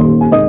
ఏ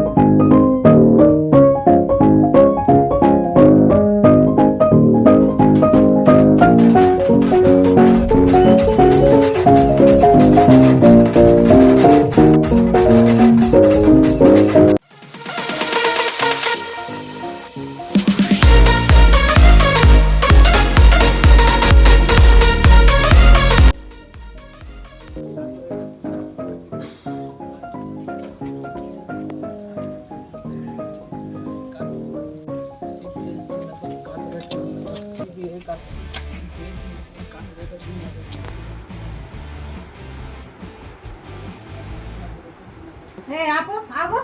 ఆపు ఆగు.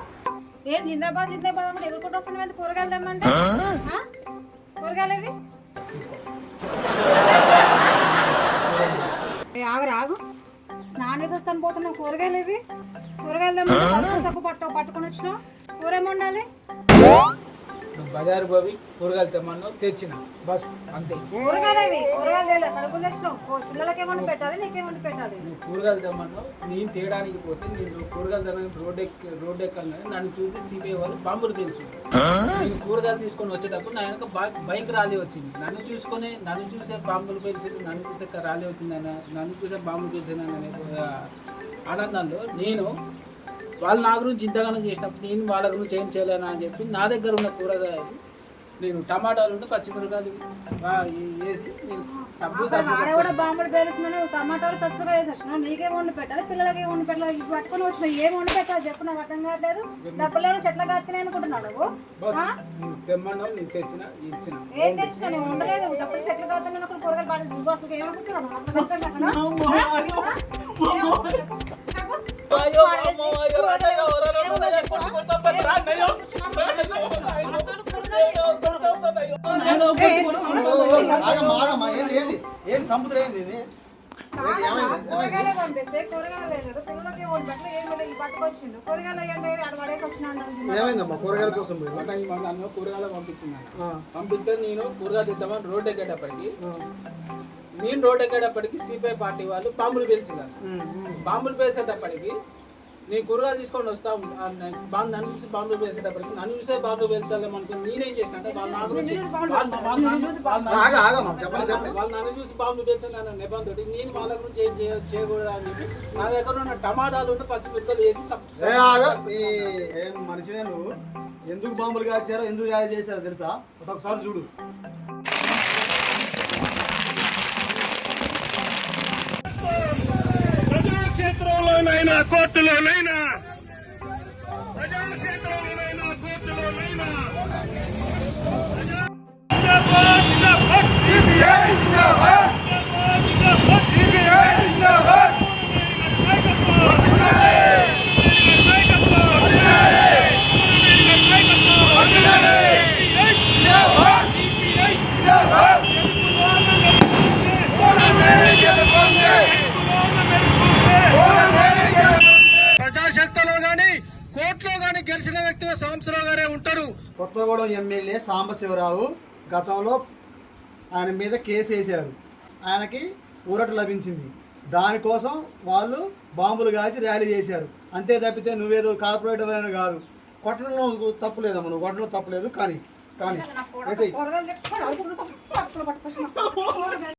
ఏం జిందాబాద్ జిందాబాద్ అమ్మని ఎదుర్కొంటూ వస్తున్నావు ఎందుకు కూరగాయలు తెమ్మంటే? కూరగాయలు ఏ ఆగు ఆగు స్నానం చేసి వస్తాను పోతున్నావు. కూరగాయలు ఇవి కూరగాయలు తెమ్మంటే సబ్బు పట్టు పట్టుకొని వచ్చినావు. కూర ఏమి వండాలి? నువ్వు బజారు పోయి కూరగాయలు తెమ్మన్నావు తెచ్చిన బస్ అంతే. నువ్వు కూరగాయలు తెమ్మన్నావు నేను తేయడానికి పోతే నేను కూరగాయలు తెమ్మని రోడ్ ఎక్కి రోడ్ ఎక్కగానే నన్ను చూసి సిబిఐ వాళ్ళు బాంబులు తెలుసు నేను కూరగాయలు తీసుకొని వచ్చేటప్పుడు నా వెనక బైక్ ర్యాలీ వచ్చింది. నన్ను చూసుకొని నన్ను చూసే బాంబులు పేల్చింది నన్ను చూసే ర్యాలీ వచ్చిందన్న నన్ను చూసే బాంబులు పేల్చిందన్న అనే ఆనందంలో నేను వాళ్ళు నా గురించి ఇంతగానో చేసినప్పుడు నేను వాళ్ళ గురించి ఏం చేయలేనా అని చెప్పి నా దగ్గర ఉన్న కూరగాయలు నేను టమాటాలు ఉంటే పచ్చిమిరకాయలు వేసి నేను టమాటాలు పసుపుగా వేసి వచ్చినావు నీకేం వండి పెట్టాలి? పిల్లలకి వండి పెట్టాలి? ఇవి పట్టుకొని వచ్చినావు ఏం వండి పెట్టాలి? చెప్పు నాకు అర్థం కావట్లేదు. డబ్బులు చెట్ల కాస్తున్నాయి అనుకుంటున్నావు నువ్వు. బస్ నువ్వు తెమ్మన్నావు నేను తెచ్చిన ఇచ్చిన. ఏం తెచ్చుకో నేను ఉండలేదు డబ్బులు చెట్లు కూరగాయలు ఏమనుకుంటున్నావు? అర్థం కాకనా? సముద్రం ఏంది ఇది కాదమ్మా, కూరగాయలే పంపిస్తే కూరగాయలు లేదు పిల్లలకి ఏం వండి పెట్టాలి ఏం లేదు ఈ పట్టుకొచ్చిండు కూరగాయలు అయ్యండి ఆడ పడేసి వచ్చిన ఏమైందమ్మా కూరగాయల కోసం నన్ను కూరగాయలు పంపించింది పంపిస్తే నేను కూరగాయలు తెద్దామని రోడ్ ఎక్కేటప్పటికి నేను రోడ్ ఎక్కేటప్పటికి సిపిఐ పార్టీ వాళ్ళు బాంబులు పేల్చినారు బాంబులు పేల్చేటప్పటికి నేను కూరగాయలు తీసుకొని వస్తా ఉం- ఆ న- బాంబు నన్ను చూసి బాంబులు పేల్చేటప్పటికి నన్ను చూసే బాంబులు పేల్చాలేమనుకుని నేనేం చేసిన అంటే వాళ్ళు నా నన్ను- చూసి బాంబులు పేల్చాను నెపంతో నేను వాళ్ళ గురించి ఏం చేయ చేయకూడదు అని చెప్పి నా దగ్గర ఉన్న టమాటాలు ఉంటే వేసి ఈ ఏం మనిషినే నువ్వు ఎందుకు బాంబులు కాల్చారో ఎందుకు యాద చేశారో తెలుసా? ఒకసారి చూడు ప్రజాక్షేత్రంలోనైనా కోర్టులోనైనా ప్రజాక్షేత్రంలోనైనా కోర్టులోనైనా జిందాబాద్, జిందాబాద్, CBI, జిందాబాద్, జిందాబాద్, జిందాబాద్, CBI, జిందాబాద్. నాయకత్వం. నాయకత్వం. నాయకత్వం. CBI, జిందాబాద్, CBI, జిందాబాద్. ప్రజాశక్తిలో గాని కోర్టులో గాని వ్యక్తిగా సంవత్సరావు గారే ఉంటారు. కొత్తగూడెం ఎమ్మెల్యే సాంబశివరావు గతంలో ఆయన మీద కేసు వేశారు. ఆయనకి ఊరట లభించింది. దానికోసం వాళ్ళు బాంబులు కాల్చి ర్యాలీ చేశారు. అంతే తప్పితే నువ్వేదో కార్పొరేటర్ అయినా కాదు. కొట్టడంలో తప్పులేదమ్మా నువ్వు కొట్టడంలో తప్పులేదు కానీ కానీ